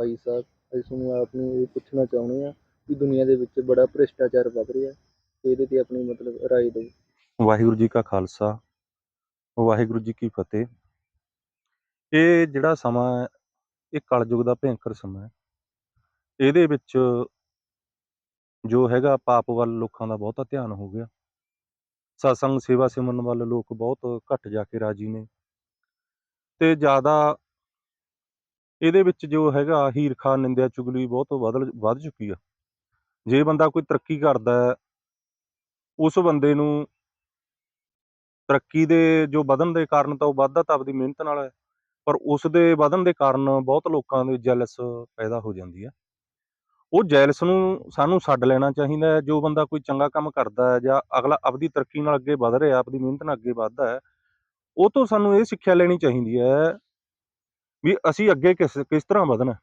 ਭਾਈ ਸਾਹਿਬ, ਅਸੀਂ ਤੁਹਾਨੂੰ ਆਪ ਨੂੰ ਇਹ ਪੁੱਛਣਾ ਚਾਹੁੰਦੇ ਆ ਕਿ ਦੁਨੀਆ ਦੇ ਵਿੱਚ ਬੜਾ ਭ੍ਰਿਸ਼ਟਾਚਾਰ ਵੱਧ ਰਿਹਾ ਤੇ ਇਹਦੇ ਤੇ ਆਪਣੀ ਮਤਲਬ ਰਾਏ ਦਿਓ। ਵਾਹਿਗੁਰੂ ਜੀ ਕਾ ਖਾਲਸਾ, ਵਾਹਿਗੁਰੂ ਜੀ ਕੀ ਫਤਿਹ। ਇਹ ਜਿਹੜਾ ਸਮਾਂ ਇਹ ਕਲਯੁਗ ਦਾ ਭਿਅੰਕਰ ਸਮਾਂ ਹੈ। ਇਹਦੇ ਵਿੱਚ ਜੋ ਹੈਗਾ ਪਾਪ ਵੱਲ ਲੋਕਾਂ ਦਾ ਬਹੁਤਾ ਧਿਆਨ ਹੋ ਗਿਆ। ਸਤਸੰਗ ਸੇਵਾ ਸਿਮਰਨ ਵੱਲ ਲੋਕ ਬਹੁਤ ਘੱਟ ਜਾ ਕੇ ਰਾਜੀ ਨੇ। ਤੇ ਜ਼ਿਆਦਾ ਇਹਦੇ ਵਿੱਚ ਜੋ ਹੈਗਾ ਹੀਰਖਾ ਨਿੰਦਿਆ ਚੁਗਲੀ ਬਹੁਤ ਵੱਧ ਵੱਧ ਚੁੱਕੀ ਆ। ਜੇ ਬੰਦਾ ਕੋਈ ਤਰੱਕੀ ਕਰਦਾ ਉਸ ਬੰਦੇ ਨੂੰ ਤਰੱਕੀ ਦੇ ਜੋ ਵਧਣ ਦੇ ਕਾਰਨ ਤਾਂ ਉਹ ਵੱਧਦਾ ਤਾਂ ਆਪਦੀ ਮਿਹਨਤ ਨਾਲ ਹੈ, ਪਰ ਉਸ ਦੇ ਵਧਣ ਦੇ ਕਾਰਨ ਬਹੁਤ ਲੋਕਾਂ ਦੇ ਜੈਲਸ ਪੈਦਾ ਹੋ ਜਾਂਦੀ ਹੈ ਉਹ ਜੈਲਸ ਨੂੰ ਸਾਨੂੰ ਛੱਡ ਲੈਣਾ ਚਾਹੀਦਾ ਹੈ, ਜੋ ਬੰਦਾ ਕੋਈ ਚੰਗਾ ਕੰਮ ਕਰਦਾ ਹੈ ਜਾਂ ਅਗਲਾ ਆਪਦੀ ਤਰੱਕੀ ਨਾਲ ਅੱਗੇ ਵਧ ਰਿਹਾ, ਆਪਦੀ ਮਿਹਨਤ ਨਾਲ ਅੱਗੇ ਵੱਧਦਾ ਹੈ, ਉਹ ਤੋਂ ਸਾਨੂੰ ਇਹ ਸਿੱਖਿਆ ਲੈਣੀ ਚਾਹੀਦੀ ਹੈ ਵੀ ਅਸੀਂ ਅੱਗੇ ਕਿਸ ਕਿਸ ਤਰ੍ਹਾਂ ਵਧਣਾ?